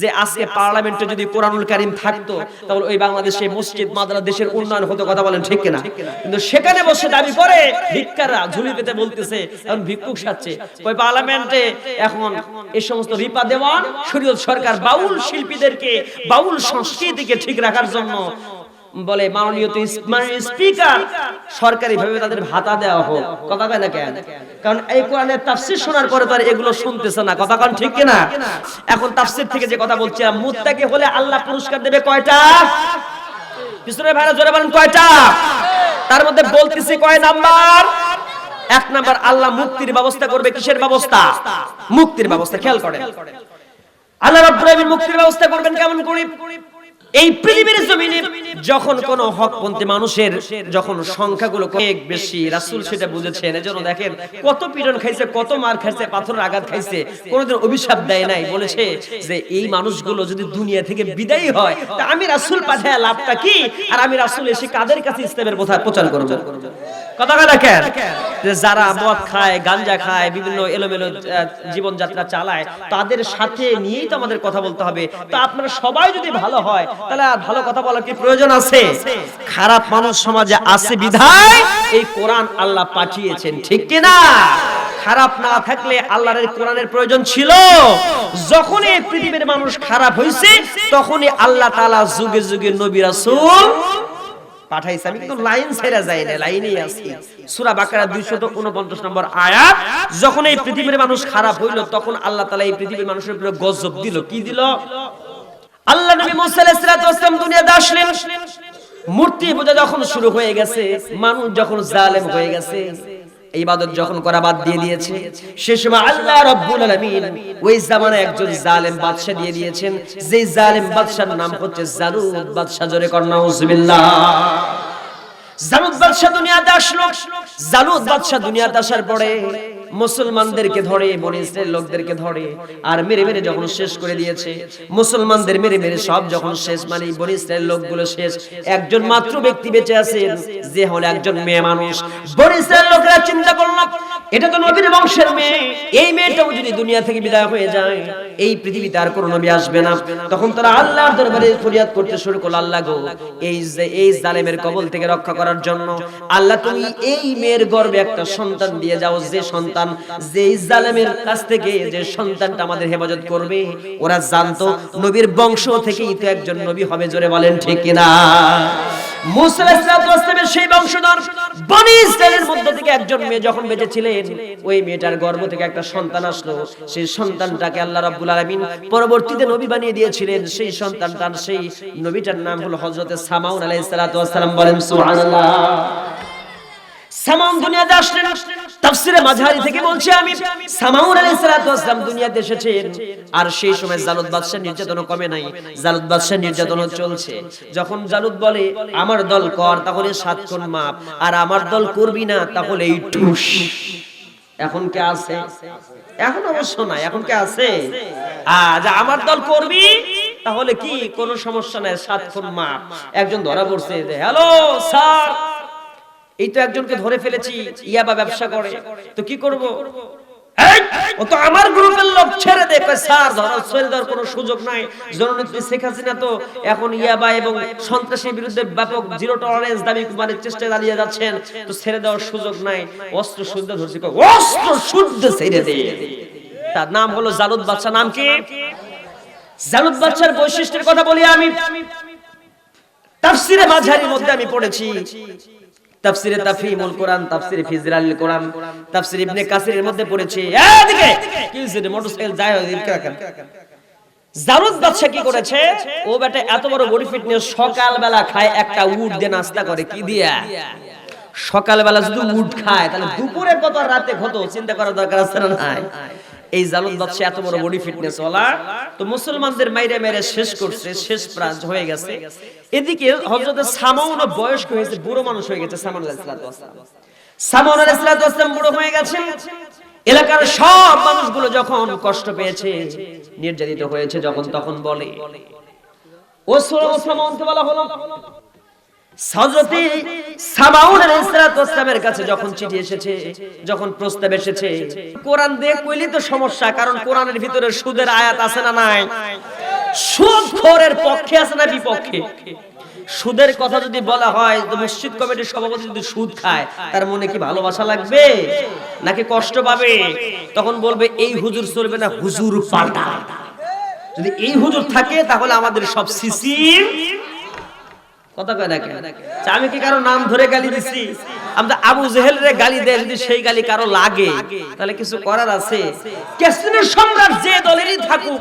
যে আজকে পার্লামেন্টে যদি কোরআনুল কারিম থাকতো, তাহলে ওই বাংলাদেশে মসজিদ, মাদ্রাসা দেশের উন্নয়ন হতো, কথা বলেন ঠিক কিনা? কিন্তু সেখানে বসে দাবি করে ভিক্ষাররা ঝুলি পেতে বলতেছে এখন ভিক্ষুক সাচ্ছে ওই পার্লামেন্টে এখন এই সমস্ত রিপা দেওয়ান শরীয়ত সরকার বাউল শিল্পীদেরকে, বাউল সংস্কৃতিকে ঠিক রাখার জন্য বলে মাননীয় তো স্পিকার সরকারি ভাবে তাদের ভাতা দেওয়া হোক। কথা কয় না কেন? কারণ এই কোরআনের তাফসীর শোনার পরে তো আর এগুলো শুনতেছে না। কথা কন ঠিক কিনা? এখন তাফসীর থেকে যে কথা বলছিলাম মুত্তাকি হলে আল্লাহ পুরস্কার দেবে কয়টা? পিছনে ভাইরা জোরে বলেন, কয়টা? তার মধ্যে বলতেছি কয় নাম্বার? এক নাম্বার, আল্লাহ মুক্তির ব্যবস্থা করবে কিসের ব্যবস্থা? মুক্তির ব্যবস্থা, খেয়াল করেন। আল্লাহ রাব্বুল আলামিন মুক্তির ব্যবস্থা করবেন কেমন করে? এই পৃথিবীর জমিনে যখন কোন হকপন্থী মানুষের যখন সংখ্যাগুলো অনেক বেশি রাসূল সেটা বুঝেছেন এজন্য দেখেন কত পীড়ন খাইছে কত মার খাইছে পাথরের আঘাত খাইছে। কোনোদিন অভিশাপ দেয় নাই বলেছে যে এই মানুষগুলো যদি দুনিয়া থেকে বিদায়ী হয় তা আমি রাসূল পাঠায় লাভটা কি? আর আমি রাসূল এসে কাদের কাছে ইসলামের কথা প্রচার করব? কথা দেখেন। যারা মদ খায়, গাঞ্জা খায়, বিভিন্ন এলোমেলো জীবন যাত্রা চালায়, তাদের সাথে নিয়েই তো আমাদের কথা বলতে হবে। তো আপনারা সবাই যদি ভালো হয়, তাহলে আর ভালো কথা বলার কি প্রয়োজন আছে? খারাপ মানুষ সমাজে আছে বিধায় এই কোরআন আল্লাহ পাঠিয়েছেন, ঠিক কি না? খারাপ না থাকলে আল্লাহর কোরআনের প্রয়োজন ছিল। যখনই এই পৃথিবীর মানুষ খারাপ হয়েছে তখনই আল্লাহ তাআলা যুগে যুগে নবী রাসূল পাঠাইছে। আমি কিন্তু লাইন ছেড়ে যাই না লাইনেই আছি। সূরা বাকারা 249 নম্বর আয়াত যখন এই পৃথিবীর মানুষ খারাপ হইল তখন আল্লাহ তাআলা এই পৃথিবীর মানুষের উপরে গজব দিল। কি দিল? আল্লাহ নবী মুসা আলাইহিস সালাতু দুনিয়াতে আসলেন মূর্তি পূজা যখন শুরু হয়ে গেছে মানুষ যখন জালেম হয়ে গেছে ইবাদত যখন করা বাদ দিয়ে দিয়েছে সে সময় আল্লাহ রাব্বুল আলামিন ওই জামানায় একজন জালেম বাদশা দিয়ে দিয়েছেন। যে জালেম বাদশার নাম হচ্ছে জালুদ বাদশা জোরে কর নাউজুবিল্লাহ। জালুদ বাদশাহ দুনিয়াতে আসলো। জালুদ বাদশাহ দুনিয়াতে আসার পরে মুসলমানদেরকে ধরে ইসরায়েল লোকদেরকে ধরে, আর মেরে মেরে যখন শেষ করে দিয়েছে, মুসলমানদের মেরে মেরে সব যখন শেষ মানে বনি ইসরায়েল লোকগুলো শেষ। একজন মাত্র ব্যক্তি বেঁচে যে হলো একজন মেয়ে মানুষ। বনি ইসরায়েল লোকেরা চিন্তা করলাম এটা তো নবীর বংশের মেয়ে, এই মেয়েটাও যদি দুনিয়া থেকে বিদায় হয়ে যায়, এই পৃথিবীতে আর কোনো নবী আসবে না। তখন তারা আল্লাহর দরবারে ফরিয়াদ করতে শুরু করল, আল্লাহ গো, এই যে, এই জালেমের কবল থেকে রক্ষা করার জন্য, আল্লাহ তুমি এই মেয়ের গর্ভে একটা সন্তান দিয়ে যাও, যে সন্তান যে এই জালেমের কাছ থেকে যে সন্তানটা আমাদের হেফাজত করবে, ওরা জানতো নবীর বংশ থেকেই তো একজন নবী হবে, জোরে বলেন ঠিক সন্তান সেই নবীটার নাম হলো দুনিয়াতে আসলেন। তাফসিরে মাঝারি থেকে বলছি আমি সামাউন আলাইহিস সালাতু ওয়াসসালাম দুনিয়াতে এসেছেন। আর সেই সময় জালুদ বাদশার নির্যাতন কমে নাই, জালুদ বাদশার নির্যাতন চলছে। যখন জালুদ বলে, আমার দল কর, তাহলে সাত কোণ মাপ, আর আমার দল করবি না, তাহলে এই টুস এখন কে আছে? এখন অবশ্য নাই, এখন কে আছে? আজ আমার দল করবি, তাহলে কি কোনো সমস্যা নাই, সাত কোণ মাপ। একজন ধরা পড়ছে হ্যালো, স্যার এই তো একজনকে ধরে ফেলেছি ইয়াবা ব্যবসা করে। তো কি করব? এই, ও তো আমার গ্রুপের লোক ছেড়ে দে। স্যার ধরা ছেড়ে দেওয়ার কোনো সুযোগ নাই। জননেত্রী শেখ হাসিনা তো এখন ইয়াবা এবং সন্ত্রাসের বিরুদ্ধে ব্যাপক জিরো টলারেন্স দাবি মানে চেষ্টা চালিয়ে যাচ্ছেন। তো ছেড়ে দেওয়ার সুযোগ নাই। অস্ত্র শুদ্ধ ধরছি। অস্ত্র শুদ্ধ ছেড়ে দে। তার নাম হলো জালুদ বাদশা নাম কি? জালুদ বাদশার বৈশিষ্ট্যের কথা বলি আমি। তাফসিরে মাঝারির মধ্যে আমি পড়েছি। তাফসিরে তাফহিমুল কোরআন তাফসিরে ফিজরাল কোরআন তাফসির ইবনে কাসিরের মধ্যে পড়েছি। এদিকে কি হইছে মোটরসাইকেল যায় এদিকে রাখেন জারুদ বাদশা কি করেছে? ও বেটা এত বড় বডি ফিটনেস সকাল বেলা খায় একটা উট দিয়ে নাস্তা করে কি দিয়া? সকালবেলা যদি উট খায় তাহলে দুপুরে কত রাতে কত চিন্তা করার দরকার আছে না নাই? এই জালুদ বাদশা এত বড় বডি ফিটনেস ওলা তো মুসলমানদের মাইরে মেরে শেষ করছে শেষ প্রান্ত হয়ে গেছে। এদিকে হযরত সামাউন বয়স্ক হয়েছে বুড়ো মানুষ হয়ে গেছে সামাউন আলাইহিস ওয়াসালাম সামাউন আলাইহিস ওয়াসালাম বুড়ো হয়ে গেছে। এলাকার সব মানুষগুলো যখন কষ্ট পেয়েছে নির্যাতিত হয়েছে যখন তখন বলে। ও সামাউনকে বলা হলো কাছে যখন চিঠি এসেছে, যখন প্রস্তাব এসেছে, কোরআন দিয়ে তো সমস্যা, কারণ কোরআনের ভিতরে সুদের আয়াত আছে না নাই? পক্ষে আছে না বিপক্ষে? সুদের কথা যদি বলা হয় মসজিদ কমিটির সভাপতি যদি সুদ খায়, তার মনে কি ভালোবাসা লাগবে? নাকি কষ্ট পাবে? তখন বলবে, এই হুজুর চলবে না, হুজুর পাল্টা। যদি এই হুজুর থাকে, তাহলে আমাদের সব সিসিম কথা কয় না কেন? আচ্ছা, আমি কি কারও নাম ধরে গালি দিছি? আমরা আবু জেহেল রে গালি দেয় যদি সেই গালি কারও লাগে তাহলে কিছু করার আছে? কেসিনের সম্রাট যে দলেরই থাকুক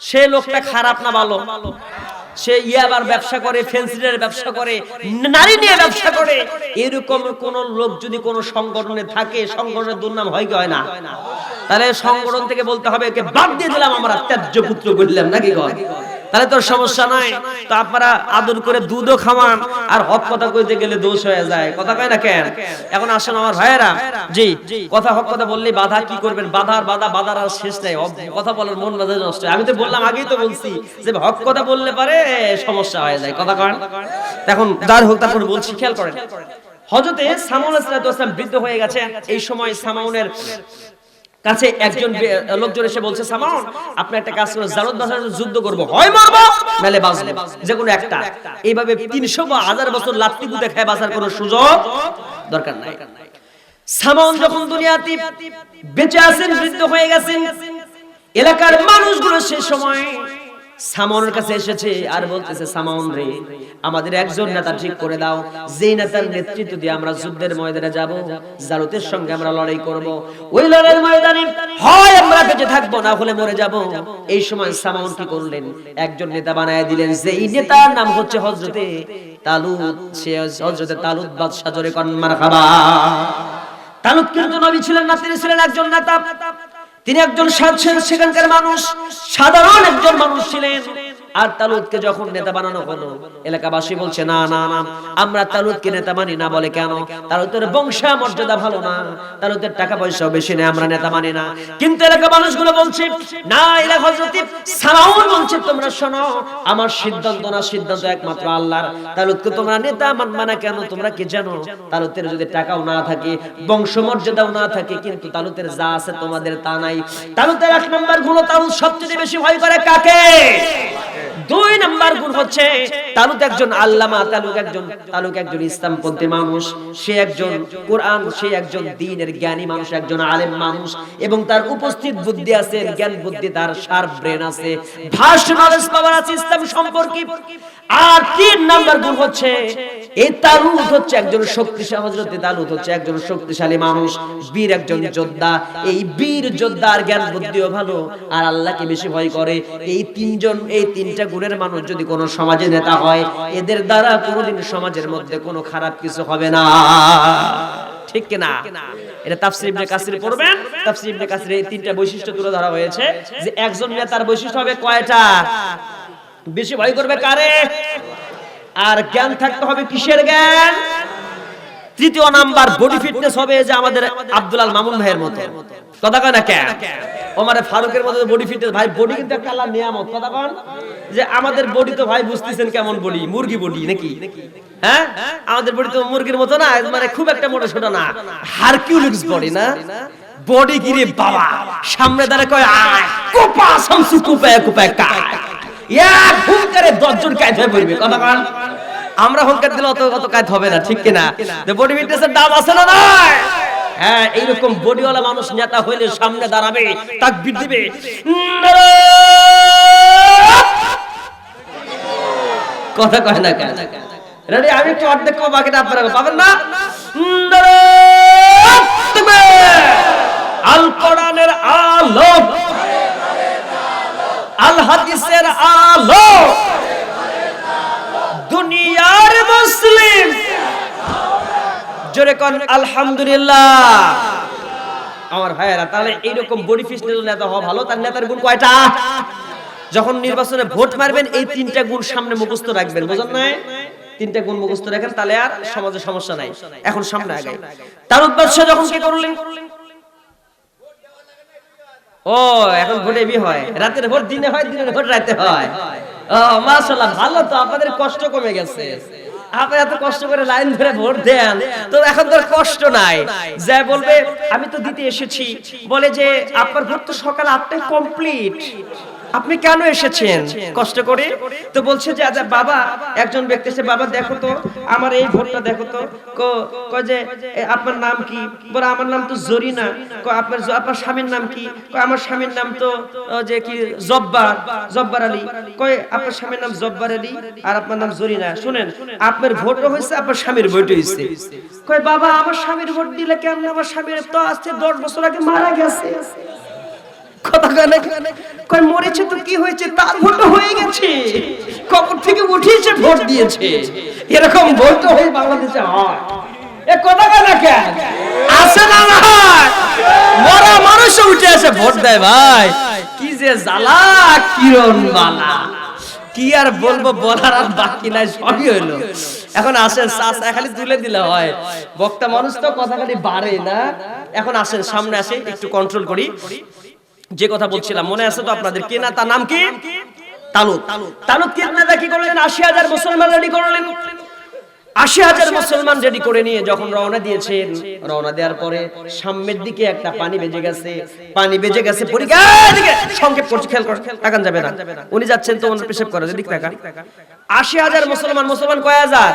সে লোকটা খারাপ না ভালো। সে ইয়াবার ব্যবসা করে ফেন্সিলের ব্যবসা করে নারী নিয়ে ব্যবসা করে। এরকম কোন লোক যদি কোন সংগঠনে থাকে সংগঠনের দুর্নাম হয় কি হয় না? তাহলে সংগঠন থেকে বলতে হবে একে বাদ দিয়ে দিলাম আমরা ত্যায্য পুত্র বললাম নাকি কয় তাহলে তোর সমস্যা নাই। তো আপনারা আদর করে দুধও খাওয়ান, আর হক কথা কইতে গেলে দোষ হয়ে যায়। কথা কয় না কেন? এখন আসেন আমার ভাইয়েরা। জি, কথা হক কথা বললে বাধা কি করবেন? বাধার বাধা, বাধার আর শেষ নাই। কথা বলার মন বাধা নষ্ট আমি তো বললাম, আগেই তো বলছি যে হক কথা বললে পারে সমস্যা হয়ে যায়। কথা কন। এখন যার হোক, তারপরে বলছি, খেয়াল করেন। হজরতে সামাউল ইসলাম বৃদ্ধ হয়ে গেছে এই সময় সামাউনের কাছে একজন লোকজন এসে বলছে সামাউন আপনি একটা কাজ করে জারদ বাজার যুদ্ধ করব। হয় মারবো? নালে বাঁচবো। যে কোনো একটা। এইভাবে 300 বা হাজার বছর লাত্তি গুতে খায় বাঁচার কোনো সুযোগ দরকার নাই। সামাউন যখন দুনিয়াতে বেঁচে আছেন বৃদ্ধ হয়ে গেছেন এলাকার মানুষগুলো সেই সময় সামাউনের কাছে এসেছে আর বলতেছে, সামাউন রে, আমাদের একজন নেতা ঠিক করে দাও। যেই নেতার নেতৃত্ব দিয়ে আমরা যুদ্ধের ময়দানে যাব জারুতের সঙ্গে আমরা লড়াই করব। ওই লড়াইয়ের ময়দানে হয় আমরা বেঁচে থাকব, না হলে মরে যাব। এই সময় সামাউন কি করলেন? একজন নেতা বানায় দিলেন। যেই নেতার নাম হচ্ছে হযরতে তালুত। সে হযরতে তালুত বাদশা জোরে কন, মারহাবা। তালুত কিন্তু নবী ছিলেন না তিনি ছিলেন একজন নেতা। তিনি একজন সেখানকার মানুষ সাধারণ একজন মানুষ ছিলেন। আর তালুদকে যখন নেতা বানানো হলো, এলাকাবাসী বলছে, না না না, আমরা তালুদকে নেতা মানি না। বলে কেন? তালুদের বংশা মর্যাদা ভালো না। তালুদের টাকা পয়সা বেশি নেই আমরা নেতা মানি না। কিন্তু এলাকা মানুষগুলো বলছে, না, এরা হযরতি সালাউন বলছে, তোমরা শোনো, আমার সিদ্ধান্ত না, সিদ্ধান্ত একমাত্র আল্লাহর। তালুদকে তোমরা নেতা মানবা না কেন? তোমরা কি জানো? তালুতের যদি টাকাও না থাকে বংশ মর্যাদাও না থাকে, কিন্তু তালুতের যা আছে তোমাদের তা নাই। তালুতের এক নম্বরগুলো তালুত সবচেয়ে বেশি ভয় করে কাকে? দুই নাম্বার গুণ হচ্ছে তালুক একজন আল্লামা, তালুক একজন তালুক একজন ইসলামপন্থী মানুষ। সে একজন কোরআন, সে একজন দ্বীনের জ্ঞানী মানুষ, একজন আলেম মানুষ এবং তার উপস্থিত বুদ্ধি আছে, জ্ঞান বুদ্ধি তার শার্প ব্রেন আছে। ভাষ্ট নলেজ পাওয়ার আছে ইসলাম সম্পর্কে। আর তিন নাম্বার গুণ হচ্ছে এই তালুত হচ্ছে একজন শক্তিশালী, হযরত তালুত হচ্ছে একজন শক্তিশালী মানুষ, বীর একজন যোদ্ধা। এই বীর যোদ্ধার জ্ঞান বুদ্ধিও ভালো, আর আল্লাহকে বেশি ভয় করে। এই তিনজন, এই তিনটা গুণের মানুষ যদি কোনো সমাজে নেতা হয়, এদের দ্বারা কোনোদিন সমাজের মধ্যে কোনো খারাপ কিছু হবে না। ঠিক কিনা? বৈশিষ্ট্য হবে বেশি ভয় করবে কারে? আর জ্ঞান থাকতে হবে কিসের জ্ঞান? তৃতীয় নাম্বার বডি ফিটনেস হবে যে আমাদের আব্দুল মামুন ভাইয়ের মতো। কথা কেন? ওমারে ফারুকের মতো বডি ফিটনেস ভাই বডি কিন্তু একটা আল্লাহর নিয়ামত, কথা কন? যে আমাদের বডি তো ভাই বুঝতেছেন কেমন বডি মুরগি বডি নাকি? হ্যাঁ? আমাদের বডি তো মুরগির মতো না মানে খুব একটা মোটা ছোট না। হারকিউলিক্স বডি না? বডি গিরে বাবা? সামনে দাঁড়ে কয়, আয়, কোপা, শামসু, কোপায় কোপায়, কায় এক হুঙ্কারে দশজন কায়দ হয়ে পড়বে কথা কন? আমরা হুঙ্কার দিলে অত অত কাজ হবে না, ঠিক কিনা? বডি ফিটনেসের দাম আছে না নাই? হ্যাঁ এইরকম বডিওয়ালা মানুষ নেতা হইলে সামনে দাঁড়াবে তাক দিবে। কথা কয় না কেন? রেডি আমি একটু অর্ধেক কবাকে পাবেন না আল কোরআনের আলো আল হাদিসের আলো দুনিয়ার মুসলিম জোরে কোন আলহামদুলিল্লাহ। আমার ভাইয়েরা, তাহলে এইরকম বডি ফিটনেস নেতা হওয়া ভালো, তার নেতার গুণ কয়টা? যখন নির্বাচনে ভোট মারবেন, এই তিনটা গুণ সামনে মুখস্থ রাখবেন বুঝলেন না তিনটা গুণ মুখস্থ রাখেন, তাহলে আর সমাজে সমস্যা নাই। এখন সামনে আগে তার উদ্দেশ্য যখন কি করলেন? ও, এখন ভোটে বি হয়। রাতের ভোট দিনে হয়, দিনের ভোট রাতে হয়। ও, মাশাআল্লাহ, ভালো তো, আপনাদের কষ্ট কমে গেছে। আপনি এত কষ্ট করে লাইন ধরে ভোট দেন তো এখন তোর কষ্ট নাই। যা বলবে আমি তো দিতে এসেছি। বলে যে আপনার ভোট তো সকাল আটটায় কমপ্লিট আপনি কেন এসেছেন? কষ্ট করে? তো বলছে যে আচ্ছা বাবা একজন ব্যক্তি এসে বাবা দেখো তো আমার এই ভোটটা দেখো তো। কয় যে আপনার নাম কি? বলে আমার নাম তো জরিনা। কয় আপনার আপনার স্বামীর নাম কি? কয় আমার স্বামীর নাম তো যে কি জব্বার জব্বার আলী। কয় আপনার স্বামীর নাম জব্বার আলী আর আপনার নাম জরিনা। শুনেন আপনার ভোটও হয়েছে আপনার স্বামীর ভোট হয়েছে। কয় বাবা আমার স্বামীর ভোট দিলে কেমন আমার স্বামীর তো আজকে দশ বছর আগে মারা গেছে? মরা মানুষ উঠে ভোট দেয় ভাই। কি যে জ্বালা, কিরণ বালা। কি আর বলব, বলার আর বাকি নাই, সবই হইল। এখন আসেন, চাষা খালি তুলে দিলে হয়। বক্তা মানুষ তো কথা খালি বাড়ে না। এখন আসেন, সামনে আসে একটু কন্ট্রোল করি। যে কথা বলছিলাম, মনে আছে তো আপনাদের কে না? তার নাম কি? তালুত তালুত কে নেতা কি করলেন? আশি হাজার মুসলমান রেডি করলেন। আশি হাজার মুসলমান রেডি করে নিয়ে যখন রওনা দিয়েছেন, রওনা দেওয়ার পরে সামনের দিকে একটা পানি বেজে গেছে। পানি বেজে গেছে সংক্ষেপ করছে, খেয়াল করে, তাকান যাবে না। উনি যাচ্ছেন তো ওনার পেশাব করে দিক তাকান। আশি হাজার মুসলমান মুসলমান কয় হাজার?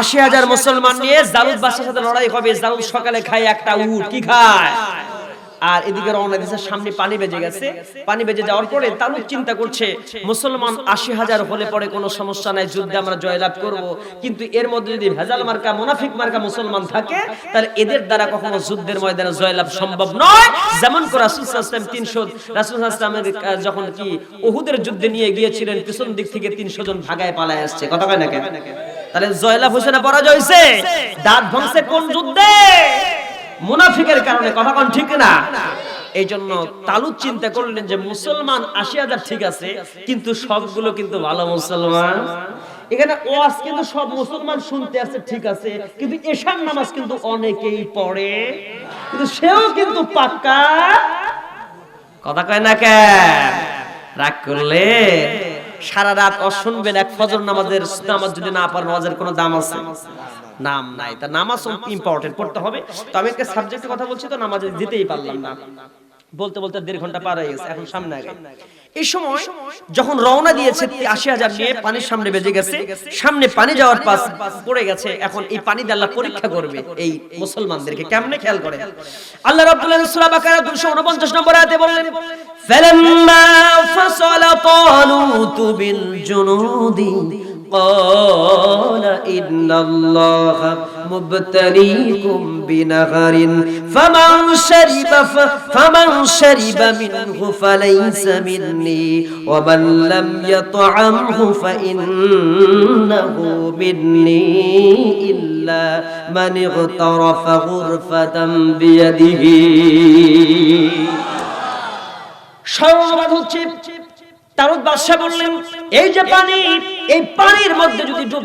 আশি হাজার মুসলমান নিয়ে জালুদ বাসার সাথে লড়াই হবে। জালুদ সকালে খায় একটা উট। কি খায়? আর এদিকে রওনা দিয়েছে সামনে পানি বেজে গেছে। পানি বেজে যাওয়ার পরে তালুক চিন্তা করছে মুসলমান আশি হাজার হলে পরে কোনো সমস্যা নাই যুদ্ধে আমরা জয়লাভ করব। কিন্তু এর মধ্যে যদি ভেজাল মার্কা মুনাফিক মার্কা মুসলমান থাকে তাহলে এদের দ্বারা কখনো যুদ্ধের ময়দানে জয়লাভ সম্ভব নয়। যেমন করে রাসূল সাল্লাল্লাহু আলাইহি ওয়াসাল্লাম 300 রাসূল সাল্লাল্লাহু আলাইহি ওয়াসাল্লামের, যখন কি উহুদের যুদ্ধে নিয়ে গিয়েছিলেন পিছন দিক থেকে 300 জন ভাগায় পালায় আসছে। কথা কয় না কেন? তাহলে জয়লাভ হইছে না পরাজয় হইছে দাঁত ভাঙছে কোন যুদ্ধে? মুনাফিকের কারণে, কথা কোন ঠিক না? এই জন্য তালুদ চিন্তা করলেন যে মুসলমান আশি হাজার ঠিক আছে, কিন্তু সবগুলো কিন্তু ভালো মুসলমান। এখানে ওয়াজ কিন্তু সব মুসলমান শুনতে আছে, ঠিক আছে, কিন্তু এশার নামাজ কিন্তু অনেকেই পড়ে। কিন্তু সেও কিন্তু পাক্কা। কথা কয় না কেন? রাগ করলে? সারা রাত অশুনবেন এক ফজর নামাজের নামাজ যদি না পারেন নামাজের কোনো দাম আছে? নাম নাই। তা নামাজ ইম্পর্টেন্ট পড়তে হবে। তো আমি একটা সাবজেক্টের কথা বলছি, তো নামাজে দিতেই পারলাম না। বলতে বলতে দেড় ঘণ্টা পার হয়ে গেছে, এখন সামনে আগে। এই সময় যখন রওনা দিয়েছে আশি হাজার নিয়ে পানির সামনে বেজে গেছে, সামনে পানি যাওয়ার পাস পড়ে গেছে, এখন এই পানি আল্লাহ পরীক্ষা করবে এই মুসলমানদেরকে। কেমনে খেয়াল করে আল্লাহ রাব্বুল আলামিন সূরা বাকারা 249 নম্বর আয়াতে বললেন فلما فصل طالوت بالجنود قال إن الله مبتليكم بنهر فمن شرب فمن شرب منه فليس مني ومن لم يطعمه فإنه مني إلا من اغترف غرفة بيده. সর্ববাদ হচ্ছে তারক বাদশাহ বললেন এই যে পানি এই পানির মধ্যে যদি